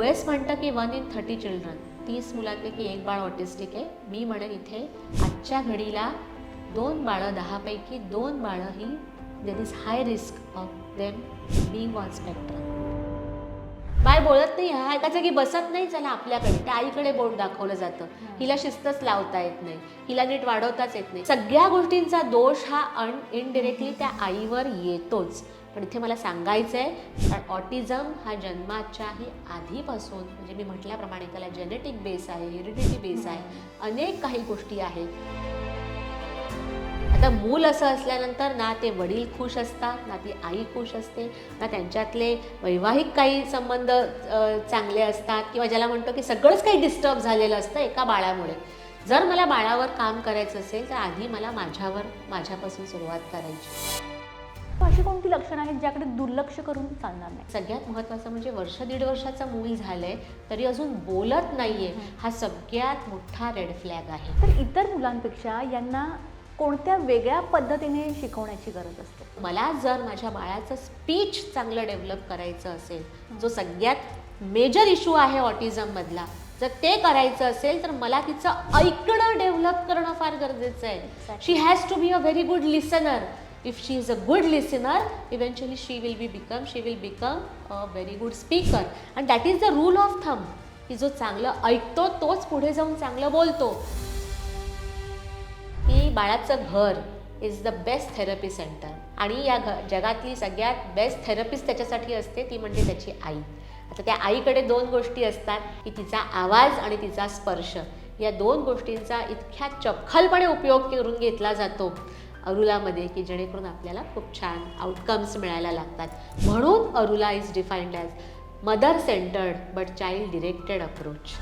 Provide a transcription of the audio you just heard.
U S म्हणतं की one in thirty children तीस मुलांपैकी एक बाळ ऑटिस्टिक आहे. मी म्हणेन इथे आजच्या घडीला दोन बाळं दहापैकी दोन बाळं ही there is high risk of them being on spectrum bye बोलत नाही हा एका जागी बसत नाही चला आपल्याकडे. त्या आईकडे बोट दाखवलं जातं. हिला शिस्तच लावता येत नाही. हिला नीट वाढवताच येत नाही. सगळ्या गोष्टींचा दोष हा अन इनडिरेक्टली त्या आईवर येतोच. पण इथे मला सांगायचं आहे कारण ऑटिझम हा जन्माच्याही आधीपासून म्हणजे मी म्हटल्याप्रमाणे त्याला जेनेटिक बेस आहे हेरिडिटी बेस आहे अनेक काही गोष्टी आहेत. आता मूल असं असल्यानंतर ना ते वडील खुश असतात ना ती आई खुश असते ना त्यांच्यातले वैवाहिक काही संबंध चांगले असतात किंवा ज्याला म्हणतो की सगळंच काही डिस्टर्ब झालेलं असतं एका बाळामुळे. जर मला बाळावर काम करायचं असेल तर आधी मला माझ्यावर माझ्यापासून सुरुवात करायची. अशी कोणती लक्षणं आहेत ज्याकडे दुर्लक्ष करून चालणार नाही? सगळ्यात महत्त्वाचं म्हणजे वर्ष दीड वर्षाचं मूल झालंय तरी अजून बोलत नाहीये. हा. सगळ्यात मोठा रेड फ्लॅग आहे. तर इतर मुलांपेक्षा यांना कोणत्या वेगळ्या पद्धतीने शिकवण्याची गरज असते? मला जर माझ्या बाळाचं स्पीच चांगलं डेव्हलप करायचं असेल जो सगळ्यात मेजर इश्यू आहे ऑटिझममधला जर ते करायचं असेल तर मला तिचं ऐकणं डेव्हलप करणं फार गरजेचं आहे. She has to be a very good listener if she is a good listener eventually she will be become she will become a very good speaker and that is the rule of thumb की जो चांगलं ऐकतो तोच पुढे जाऊन चांगलं बोलतो. बाळाचं घर is the best therapy centre आणि या घ जगातली सगळ्यात बेस्ट थेरपिस्ट त्याच्यासाठी असते ती म्हणजे त्याची आई. आता त्या आईकडे दोन गोष्टी असतात की तिचा आवाज आणि तिचा स्पर्श. या दोन गोष्टींचा इतक्या चपखलपणे उपयोग करून घेतला जातो अरुलामध्ये की जेणेकरून आपल्याला खूप छान आउटकम्स मिळायला लागतात. म्हणून अरुला is defined as mother centred but child directed approach